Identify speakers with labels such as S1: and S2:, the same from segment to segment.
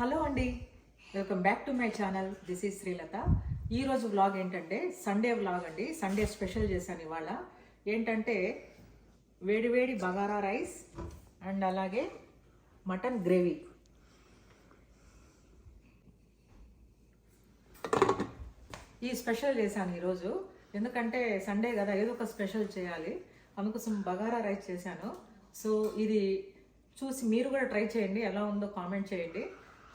S1: Hello అండి. Welcome back to my channel. This is Srilatha. ఈరోజు vlog ఏంటంటే Sunday vlog అండి. సండే స్పెషల్ చేశాను ఇవాళ. ఏంటంటే వేడివేడి బగారా రైస్ అండ్ అలాగే మటన్ గ్రేవీ. ఈ స్పెషల్ చేశాను ఈరోజు ఎందుకంటే సండే కదా ఏదో ఒక స్పెషల్ చేయాలి. అందుకోసం బగారా రైస్ చేశాను. సో ఇది చూసి మీరు కూడా ట్రై చేయండి. ఎలా ఉందో కామెంట్ చేయండి.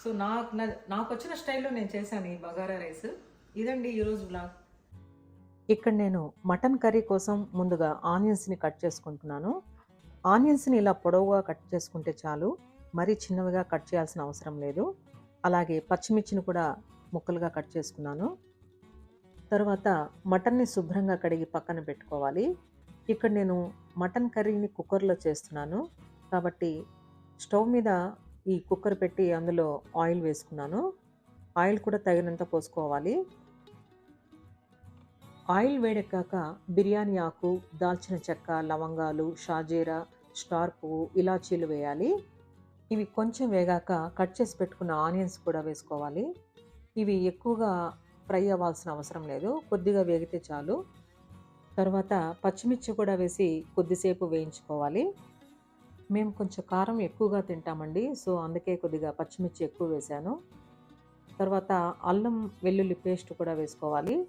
S1: సో నాకు నాకు వచ్చిన స్టైల్లో నేను చేశాను ఈ బగారా రైస్. ఇదండి ఈరోజు బ్లాగ్ ఇక్కడ నేను మటన్ కర్రీ కోసం ముందుగా ఆనియన్స్ని కట్ చేసుకుంటున్నాను. ఆనియన్స్ని ఇలా పొడవుగా కట్ చేసుకుంటే చాలు మరీ చిన్నవిగా కట్ చేయాల్సిన అవసరం లేదు. అలాగే పచ్చిమిర్చిని కూడా ముక్కలుగా కట్ చేసుకున్నాను. తర్వాత మటన్ని శుభ్రంగా కడిగి పక్కన పెట్టుకోవాలి. ఇక్కడ నేను మటన్ కర్రీని కుక్కర్లో చేస్తున్నాను. కాబట్టి స్టవ్ మీద ఈ కుక్కర్ పెట్టి అందులో ఆయిల్ వేసుకున్నాను. ఆయిల్ కూడా తగినంత పోసుకోవాలి. ఆయిల్ వేడెక్కాక బిర్యానీ ఆకు దాల్చిన చెక్క లవంగాలు షాజీరా స్టార్ పువ్వు ఇలాచీలు వేయాలి. ఇవి కొంచెం వేగాక కట్ చేసి పెట్టుకున్న ఆనియన్స్ కూడా వేసుకోవాలి. ఇవి ఎక్కువగా ఫ్రై అవ్వాల్సిన అవసరం లేదు. కొద్దిగా వేగితే చాలు. తర్వాత పచ్చిమిర్చి కూడా వేసి కొద్దిసేపు వేయించుకోవాలి. మేము కొంచెం కారం ఎక్కువగా తింటామండి. సో అందుకే కొద్దిగా పచ్చిమిర్చి ఎక్కువ వేశాను. తర్వాత అల్లం వెల్లుల్లి పేస్ట్ కూడా వేసుకోవాలి.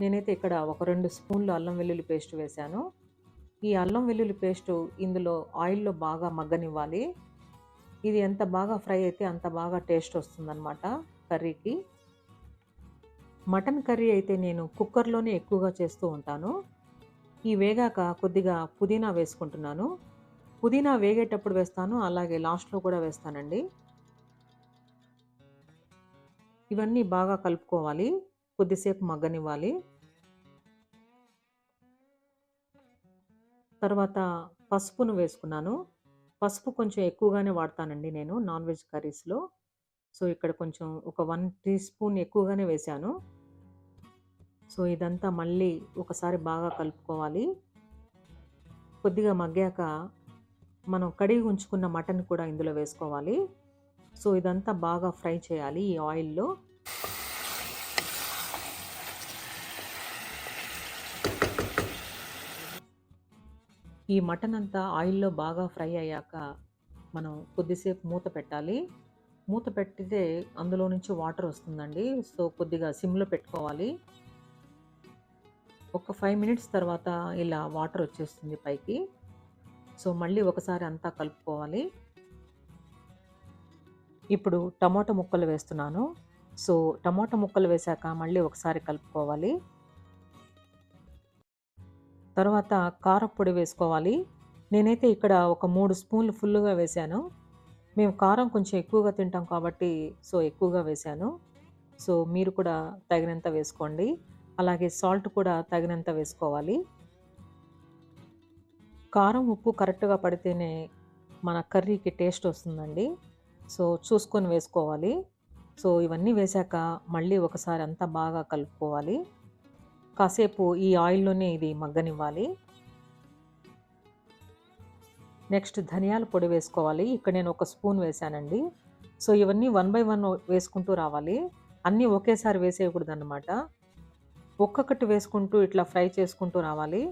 S1: నేనైతే ఇక్కడ ఒక రెండు స్పూన్లు అల్లం వెల్లుల్లి పేస్ట్ వేశాను. ఈ అల్లం వెల్లుల్లి పేస్ట్ ఇందులో ఆయిల్లో బాగా మగ్గనివ్వాలి. ఇది ఎంత బాగా ఫ్రై అయితే అంత బాగా టేస్ట్ వస్తుందన్నమాట కర్రీకి. మటన్ కర్రీ అయితే నేను కుక్కర్లోనే ఎక్కువగా చేస్తూ ఉంటాను. ఈ వేగాక కొద్దిగా పుదీనా వేసుకుంటున్నాను. పుదీనా వేగేటప్పుడు వేస్తాను అలాగే లాస్ట్లో కూడా వేస్తానండి. ఇవన్నీ బాగా కలుపుకోవాలి కొద్దిసేపు మగ్గనివ్వాలి. తర్వాత పసుపును వేసుకున్నాను. పసుపు కొంచెం ఎక్కువగానే వాడతానండి నేను నాన్ వెజ్ కర్రీస్లో సో ఇక్కడ కొంచెం ఒక వన్ టీ స్పూన్ ఎక్కువగానే వేశాను. సో ఇదంతా మళ్ళీ ఒకసారి బాగా కలుపుకోవాలి. కొద్దిగా మగ్గాక మనం కడిగి ఉంచుకున్న మటన్ కూడా ఇందులో వేసుకోవాలి. సో ఇదంతా బాగా ఫ్రై చేయాలి ఈ ఆయిల్లో. ఈ మటన్ అంతా ఆయిల్లో బాగా ఫ్రై అయ్యాక మనం కొద్దిసేపు మూత పెట్టాలి. మూత పెట్టితే అందులో నుంచి వాటర్ వస్తుందండి. సో కొద్దిగా సిమ్లో పెట్టుకోవాలి. ఒక ఫైవ్ మినిట్స్ తర్వాత ఇలా వాటర్ వచ్చేస్తుంది పైకి. సో మళ్ళీ ఒకసారి అంతా కలుపుకోవాలి. ఇప్పుడు టమాటా ముక్కలు వేస్తున్నాను. సో టమాటా ముక్కలు వేశాక మళ్ళీ ఒకసారి కలుపుకోవాలి. తర్వాత కారపొడి వేసుకోవాలి. నేనైతే ఇక్కడ ఒక మూడు స్పూన్లు ఫుల్గా వేశాను మేము కారం కొంచెం ఎక్కువగా తింటాం కాబట్టి సో ఎక్కువగా వేశాను సో మీరు కూడా తగినంత వేసుకోండి. అలాగే సాల్ట్ కూడా తగినంత వేసుకోవాలి. కారం ఉప్పు కరెక్ట్గా పడితేనే మన కర్రీకి టేస్ట్ వస్తుందండి. సో చూసుకొని వేసుకోవాలి. సో ఇవన్నీ వేశాక మళ్ళీ ఒకసారి అంతా బాగా కలుపుకోవాలి. కాసేపు ఈ ఆయిల్లోనే ఇది మగ్గనివ్వాలి. నెక్స్ట్ ధనియాల పొడి వేసుకోవాలి. ఇక్కడ నేను ఒక స్పూన్ వేశానండి సో ఇవన్నీ వన్ బై వన్ వేసుకుంటూ రావాలి. అన్నీ ఒకేసారి వేసేయకూడదనమాట ఒక్కొక్కటి వేసుకుంటూ ఇట్లా ఫ్రై చేసుకుంటూ రావాలి.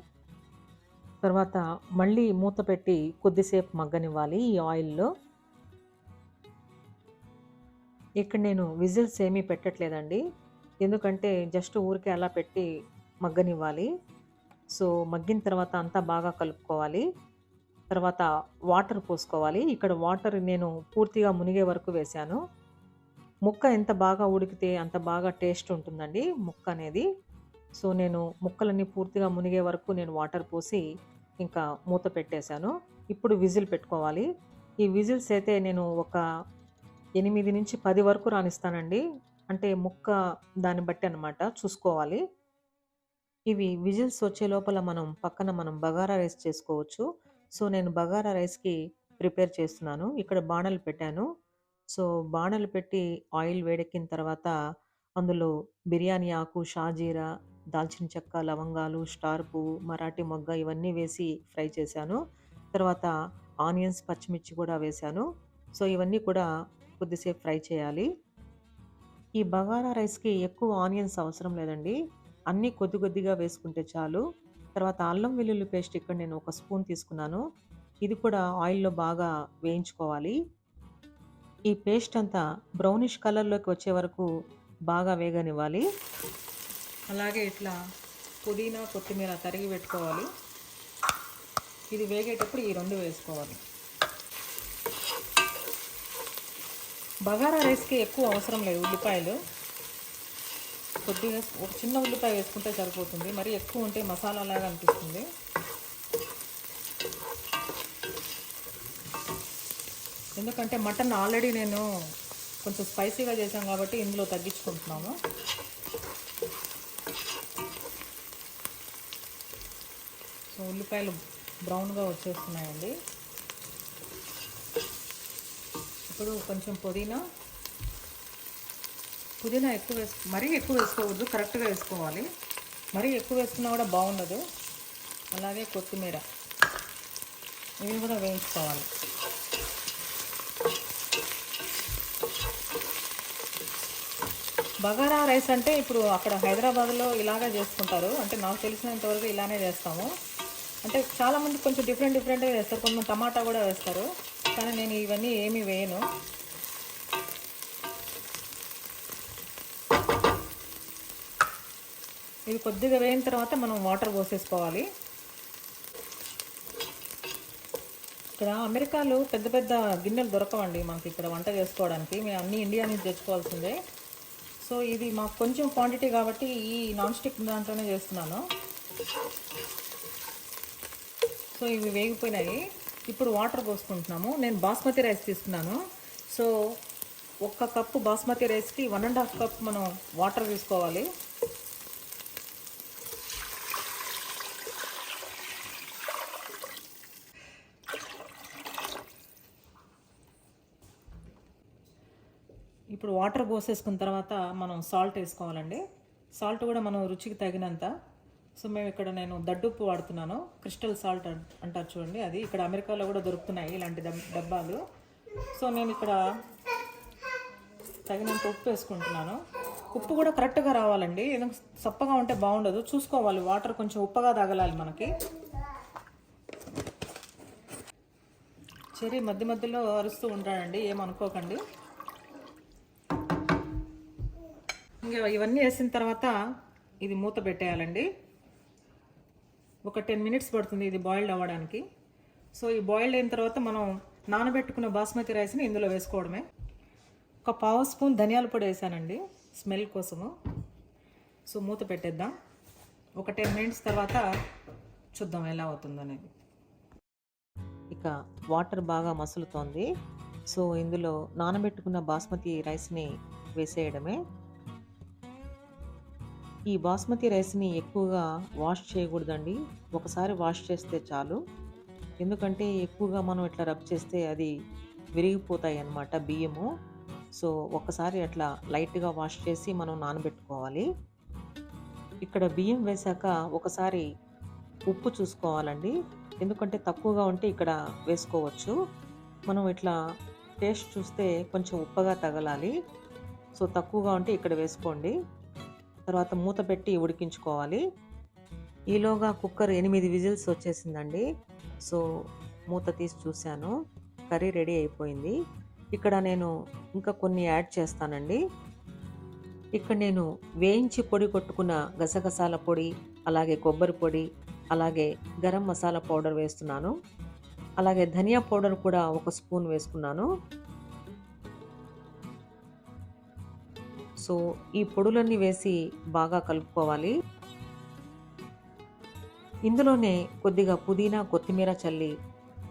S1: తర్వాత మళ్ళీ మూత పెట్టి కొద్దిసేపు మగ్గనివ్వాలి ఈ ఆయిల్లో. ఇక్కడ నేను విజిల్స్ ఏమీ పెట్టట్లేదండి. ఎందుకంటే జస్ట్ ఊరికే అలా పెట్టి మగ్గనివ్వాలి. సో మగ్గిన తర్వాత అంతా బాగా కలుపుకోవాలి. తర్వాత వాటర్ పోసుకోవాలి. ఇక్కడ వాటర్ నేను పూర్తిగా మునిగే వరకు వేశాను. ముక్క ఎంత బాగా ఉడికితే అంత బాగా టేస్ట్ ఉంటుందండి ముక్క అనేది. సో నేను ముక్కలన్నీ పూర్తిగా మునిగే వరకు నేను వాటర్ పోసి ఇంకా మూత పెట్టేశాను. ఇప్పుడు విజిల్ పెట్టుకోవాలి. ఈ విజిల్స్ అయితే నేను ఒక ఎనిమిది నుంచి పది వరకు రాణిస్తానండి అంటే ముక్క దాన్ని బట్టి అనమాట చూసుకోవాలి. ఇవి విజిల్స్ వచ్చే లోపల మనం పక్కన మనం బగారా రైస్ చేసుకోవచ్చు. సో నేను బగారా రైస్కి ప్రిపేర్ చేస్తున్నాను. ఇక్కడ బాణలు పెట్టాను. సో బాణలు పెట్టి ఆయిల్ వేడెక్కిన తర్వాత అందులో బిర్యానీ ఆకు షాజీరా దాల్చిన చెక్క లవంగాలు స్టార్ పువ్వు మరాఠీ మొగ్గ ఇవన్నీ వేసి ఫ్రై చేశాను. తర్వాత ఆనియన్స్ పచ్చిమిర్చి కూడా వేశాను. సో ఇవన్నీ కూడా కొద్దిసేపు ఫ్రై చేయాలి. ఈ బగారా రైస్కి ఎక్కువ ఆనియన్స్ అవసరం లేదండి. అన్నీ కొద్ది కొద్దిగా వేసుకుంటే చాలు. తర్వాత అల్లం వెల్లుల్లి పేస్ట్ ఇక్కడ నేను ఒక స్పూన్ తీసుకున్నాను. ఇది కూడా ఆయిల్లో బాగా వేయించుకోవాలి. ఈ పేస్ట్ అంతా బ్రౌనిష్ కలర్లోకి వచ్చే వరకు బాగా వేగనివ్వాలి. అలాగే ఇట్లా పుదీనా కొత్తిమీర తరిగి పెట్టుకోవాలి. ఇది వేగేటప్పుడు ఈ రెండు వేసుకోవాలి. బగారా రైస్కి ఎక్కువ అవసరం లేదు ఉల్లిపాయలు. కొద్దిగా ఒక చిన్న ఉల్లిపాయ వేసుకుంటే సరిపోతుంది. మరి ఎక్కువ ఉంటే మసాలా లాగా అనిపిస్తుంది. ఎందుకంటే మటన్ ఆల్రెడీ నేను కొంచెం స్పైసీగా చేశాను కాబట్టి ఇందులో తగ్గించుకుంటున్నాము సో ఉల్లిపాయలు బ్రౌన్గా వచ్చేస్తున్నాయండి. ఇప్పుడు కొంచెం పుదీనా. పుదీనా ఎక్కువ వేసు మరీ ఎక్కువ వేసుకోవద్దు కరెక్ట్గా వేసుకోవాలి. మరీ ఎక్కువ వేసుకున్నా కూడా బాగుండదు. అలాగే కొత్తిమీర. ఇవి కూడా వేయించుకోవాలి. బగారా రైస్ అంటే ఇప్పుడు అక్కడ హైదరాబాద్లో ఇలాగే చేసుకుంటారు. అంటే నాకు తెలిసినంతవరకు ఇలానే చేస్తాము. అంటే చాలామంది కొంచెం డిఫరెంట్ డిఫరెంట్గా వేస్తారు. కొంచెం టమాటా కూడా వేస్తారు. కానీ నేను ఇవన్నీ ఏమీ వేయను. ఇది కొద్దిగా వేయిన తర్వాత మనం వాటర్ పోసేసుకోవాలి. ఇక్కడ అమెరికాలో పెద్ద పెద్ద గిన్నెలు దొరకవండి మనకి ఇక్కడ వంట చేసుకోవడానికి. మేము అన్ని ఇండియా నుంచి తెచ్చుకోవాల్సిందే. సో ఇది మాకు కొంచెం క్వాంటిటీ కాబట్టి ఈ నాన్ స్టిక్ దాంట్లోనే చేస్తున్నాను. సో ఇవి వేగిపోయినాయి ఇప్పుడు వాటర్ పోసుకుంటున్నాము. నేను బాస్మతి రైస్ తీసుకున్నాను. సో ఒక్క కప్పు బాస్మతి రైస్కి వన్ అండ్ హాఫ్ కప్ మనం వాటర్ తీసుకోవాలి. ఇప్పుడు వాటర్ పోసేసుకున్న తర్వాత మనం సాల్ట్ వేసుకోవాలండి. సాల్ట్ కూడా మనం రుచికి తగినంత సో మేము ఇక్కడ నేను దడ్డుప్పు వాడుతున్నాను. క్రిస్టల్ సాల్ట్ అంటారు చూడండి. అది ఇక్కడ అమెరికాలో కూడా దొరుకుతున్నాయి ఇలాంటి డబ్బాలు. సో నేను ఇక్కడ తగినంత ఉప్పు వేసుకుంటున్నాను. ఉప్పు కూడా కరెక్ట్గా రావాలండి. ఏదో సప్పగా ఉంటే బాగుండదు. చూసుకోవాలి. వాటర్ కొంచెం ఉప్పగా తగలాలి మనకి. చెరి మధ్య మధ్యలో అరుస్తూ ఉంటాడండి. ఏమనుకోకండి ఇంకా ఇవన్నీ వేసిన తర్వాత ఇది మూత పెట్టేయాలండి. ఒక టెన్ మినిట్స్ పడుతుంది ఇది బాయిల్డ్ అవ్వడానికి. సో ఈ బాయిల్డ్ అయిన తర్వాత మనం నానబెట్టుకున్న బాస్మతి రైస్ని ఇందులో వేసుకోవడమే. ఒక పావు స్పూన్ ధనియాల పొడి వేసానండి స్మెల్ కోసము. సో మూత పెట్టేద్దాం. ఒక టెన్ మినిట్స్ తర్వాత చూద్దాం ఎలా అవుతుందనేది ఇక వాటర్ బాగా మసులుతోంది. సో ఇందులో నానబెట్టుకున్న బాస్మతి రైస్ని వేసేయడమే. ఈ బాస్మతి రైస్ని ఎక్కువగా వాష్ చేయకూడదండి. ఒకసారి వాష్ చేస్తే చాలు. ఎందుకంటే ఎక్కువగా మనం ఇట్లా రబ్ చేస్తే అది విరిగిపోతాయి అన్నమాట బియ్యము. సో ఒక్కసారి అట్లా లైట్గా వాష్ చేసి మనం నానబెట్టుకోవాలి. ఇక్కడ బియ్యం వేశాక ఒకసారి ఉప్పు చూసుకోవాలండి. ఎందుకంటే తక్కువగా ఉంటే ఇక్కడ వేసుకోవచ్చు. మనం ఇట్లా టేస్ట్ చూస్తే కొంచెం ఉప్పగా తగలాలి. సో తక్కువగా ఉంటే ఇక్కడ వేసుకోండి. తర్వాత మూత పెట్టి ఉడికించుకోవాలి. ఈలోగా కుక్కర్ ఎనిమిది విజిల్స్ వచ్చేసిందండి. సో మూత తీసి చూశాను. కర్రీ రెడీ అయిపోయింది. ఇక్కడ నేను ఇంకా కొన్ని యాడ్ చేస్తానండి. ఇక్కడ నేను వేయించి పొడి కొట్టుకున్న గసగసాల పొడి అలాగే కొబ్బరి పొడి అలాగే గరం మసాలా పౌడర్ వేస్తున్నాను. అలాగే ధనియా పౌడర్ కూడా ఒక స్పూన్ వేసుకున్నాను. సో ఈ పొడులన్నీ వేసి బాగా కలుపుకోవాలి. ఇందులోనే కొద్దిగా పుదీనా కొత్తిమీర చల్లి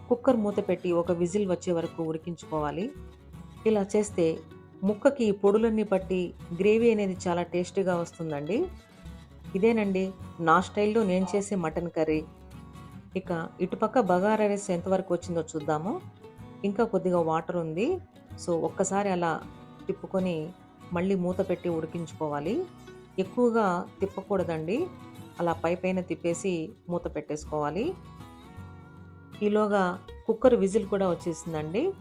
S1: కుక్కర్ మూత పెట్టి ఒక విజిల్ వచ్చే వరకు ఉడికించుకోవాలి. ఇలా చేస్తే ముక్కకి పొడులన్నీ పట్టి గ్రేవీ అనేది చాలా టేస్టీగా వస్తుందండి. ఇదేనండి నా స్టైల్లో నేను చేసే మటన్ కర్రీ. ఇక ఇటుపక్క బగారా రైస్ ఎంతవరకు వచ్చిందో చూద్దాము. ఇంకా కొద్దిగా వాటర్ ఉంది. సో ఒక్కసారి అలా తిప్పుకొని మళ్ళీ మూత పెట్టి ఉడికించుకోవాలి. ఎక్కువగా తిప్పకూడదండి. అలా పై పైన తిప్పేసి మూత పెట్టేసుకోవాలి. ఈలోగా కుక్కర్ విజిల్ కూడా వచ్చేసిందండి.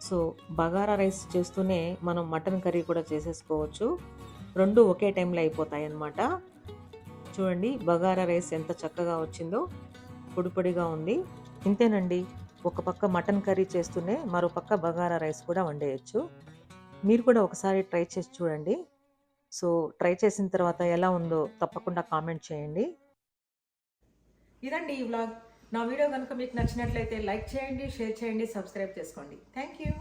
S1: సో బగారా రైస్ చేస్తూనే మనం మటన్ కర్రీ కూడా చేసేసుకోవచ్చు. రెండు ఒకే టైంలో అయిపోతాయి అన్నమాట చూడండి బగారా రైస్ ఎంత చక్కగా వచ్చిందో పొడిపొడిగా ఉంది. ఇంతేనండి ఒక పక్క మటన్ కర్రీ చేస్తూనే మరో పక్క బగారా రైస్ కూడా వండేయచ్చు. మీరు కూడా ఒకసారి ట్రై చేసి చూడండి. సో ట్రై చేసిన తర్వాత ఎలా ఉందో తప్పకుండా కామెంట్ చేయండి. ఇదండి ఈ వ్లాగ్. నా వీడియో కనుక మీకు నచ్చినట్లయితే లైక్ చేయండి షేర్ చేయండి సబ్స్క్రైబ్ చేసుకోండి. Thank you.